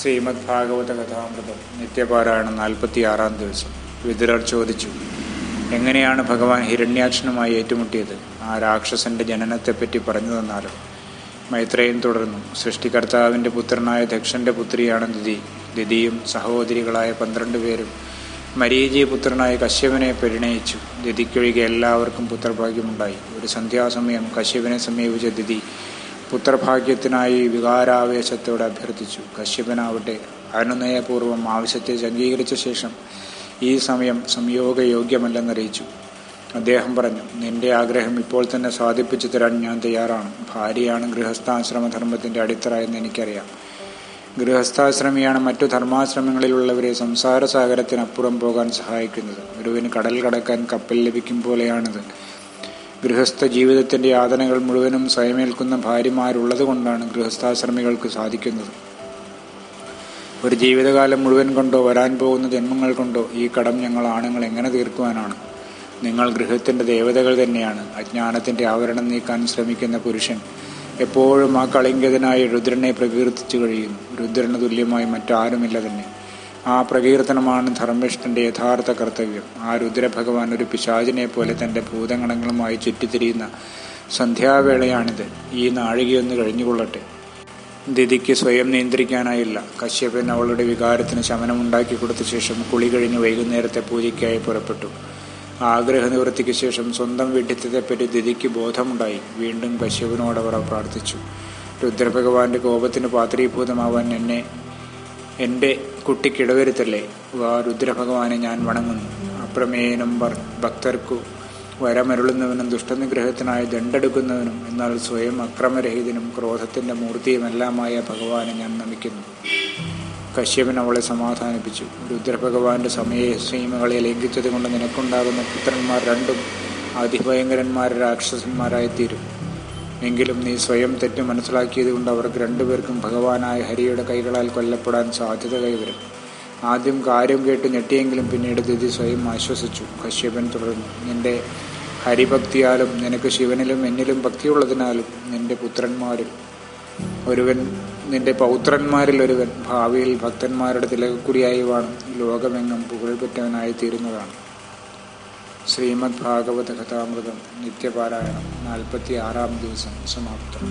ശ്രീമദ് ഭാഗവത കഥാമൃതം നിത്യപാരായണം നാൽപ്പത്തിയാറാം ദിവസം. വിതുരർ ചോദിച്ചു എങ്ങനെയാണ് ഭഗവാൻ ഹിരണ്യാക്ഷനുമായി ഏറ്റുമുട്ടിയത്? ആ രാക്ഷസന്റെ ജനനത്തെപ്പറ്റി പറഞ്ഞു തന്നാലും മൈത്രേയൻ തുടർന്നു സൃഷ്ടികർത്താവിന്റെ പുത്രനായ ദക്ഷന്റെ പുത്രിയാണ് ദിതി. ദിതിയും സഹോദരികളായ പന്ത്രണ്ട് പേരും മരീചി പുത്രനായ കശ്യപനെ പരിണയിച്ചു. ദിതിക്കൊഴികെ എല്ലാവർക്കും പുത്രഭാഗ്യമുണ്ടായി. ഒരു സന്ധ്യാസമയം കശ്യപനെ സമീപിച്ച ദിതി പുത്രഭാഗ്യത്തിനായി വികാരാവേശത്തോടെ അഭ്യർത്ഥിച്ചു. കശ്യപനാവട്ടെ അനുനയപൂർവം ആവശ്യത്തെ അംഗീകരിച്ച ശേഷം ഈ സമയം സംയോഗയോഗ്യമല്ലെന്നറിയിച്ചു. അദ്ദേഹം പറഞ്ഞു നിന്റെ ആഗ്രഹം ഇപ്പോൾ തന്നെ സാധിപ്പിച്ചു തരാൻ ഞാൻ തയ്യാറാണ്. ഭാര്യയാണ് ഗൃഹസ്ഥാശ്രമധർമ്മത്തിന്റെ അടിത്തറ എന്ന് എനിക്കറിയാം. ഗൃഹസ്ഥാശ്രമിയാണ് മറ്റു ധർമാശ്രമങ്ങളിലുള്ളവരെ സംസാരസാഗരത്തിനപ്പുറം പോകാൻ സഹായിക്കുന്നത്. ഒരുവിന് കടൽ കടക്കാൻ കപ്പൽ ലഭിക്കും പോലെയാണിത്. ഗൃഹസ്ഥ ജീവിതത്തിന്റെ യാതനകൾ മുഴുവനും സ്വയമേൽക്കുന്ന ഭാര്യമാരുള്ളത് കൊണ്ടാണ് ഗൃഹസ്ഥാശ്രമികൾക്ക് സാധിക്കുന്നത്. ഒരു ജീവിതകാലം മുഴുവൻ കൊണ്ടോ വരാൻ പോകുന്ന ജന്മങ്ങൾ കൊണ്ടോ ഈ കടം ഞങ്ങൾ ആണുങ്ങൾ എങ്ങനെ തീർക്കുവാനാണ്? നിങ്ങൾ ഗൃഹത്തിന്റെ ദേവതകൾ തന്നെയാണ്. അജ്ഞാനത്തിന്റെ ആവരണം നീക്കാൻ ശ്രമിക്കുന്ന പുരുഷൻ എപ്പോഴും ആ കളിങ്കതനായ രുദ്രനെ പ്രകീർത്തിച്ചു കഴിയുന്നു. രുദ്രന് തുല്യമായി മറ്റാരുമില്ല തന്നെ. ആ പ്രകീർത്തനമാണ് ധർമ്മിഷ്ഠന്റെ യഥാർത്ഥ കർത്തവ്യം. ആ രുദ്രഭഗവാൻ ഒരു പിശാചിനെ പോലെ തന്റെ ഭൂതഗണങ്ങളുമായി ചുറ്റിത്തിരിയുന്ന സന്ധ്യാവേളയാണിത്. ഈ നാഴികയൊന്ന് കഴിഞ്ഞുകൊള്ളട്ടെ. ദിതിക്ക് സ്വയം നിയന്ത്രിക്കാനായില്ല. കശ്യപൻ അവളുടെ വികാരത്തിന് ശമനമുണ്ടാക്കി കൊടുത്ത ശേഷം കുളി കഴിഞ്ഞ് വൈകുന്നേരത്തെ പൂജയ്ക്കായി പുറപ്പെട്ടു. ആഗ്രഹ നിവൃത്തിക്ക് ശേഷം സ്വന്തം വിഡിത്തത്തെപ്പറ്റി ദിതിക്ക് ബോധമുണ്ടായി. വീണ്ടും കശ്യപനോട് അവർ പ്രാർത്ഥിച്ചു. രുദ്രഭഗവാന്റെ കോപത്തിന് പാത്രീഭൂതമാവാൻ എന്നെ എന്റെ കുട്ടിക്കിടവരുത്തല്ലേ വാ രുദ്രഭഗവാനെ ഞാൻ വണങ്ങുന്നു. അപ്രമേയനും ഭക്തർക്കു വരമരുളുന്നവനും ദുഷ്ടനിഗ്രഹത്തിനായി ദണ്ഡെടുക്കുന്നവനും എന്നാൽ സ്വയം അക്രമരഹിതനും ക്രോധത്തിന്റെ മൂർത്തിയുമെല്ലാമായ ഭഗവാനെ ഞാൻ നമിക്കുന്നു. കശ്യപൻ അവളെ സമാധാനിപ്പിച്ചു. രുദ്രഭഗവാന്റെ സമയ സീമകളെ ലംഘിച്ചത് കൊണ്ട് നിനക്കുണ്ടാകുന്ന പുത്രന്മാർ രണ്ടും അതിഭയങ്കരന്മാർ രാക്ഷസന്മാരായിത്തീരും. എങ്കിലും നീ സ്വയം തെറ്റ് മനസ്സിലാക്കിയത് കൊണ്ട് അവർക്ക് രണ്ടുപേർക്കും ഭഗവാനായ ഹരിയുടെ കൈകളാൽ കൊല്ലപ്പെടാൻ സാധ്യത കൈവരും ആദ്യം കാര്യം കേട്ട് ഞെട്ടിയെങ്കിലും പിന്നീട് ദിതി സ്വയം ആശ്വസിച്ചു. കശ്യപൻ തുടർന്നു. നിന്റെ ഹരിഭക്തിയാലും നിനക്ക് ശിവനിലും എന്നിലും ഭക്തിയുള്ളതിനാലും നിന്റെ പുത്രന്മാരിൽ ഒരുവൻ നിന്റെ പൗത്രന്മാരിൽ ഒരുവൻ ഭാവിയിൽ ഭക്തന്മാരുടെ തിലകക്കുടിയായി വേണം. ലോകമെങ്ങും പുകഴ്പെറ്റവനായി തീരുന്നതാണ് ശ്രീമദ് ഭാഗവത കഥാമൃതം നിത്യപാരായണം നാൽപ്പത്തി ആറാം ദിവസം സമാപ്തം.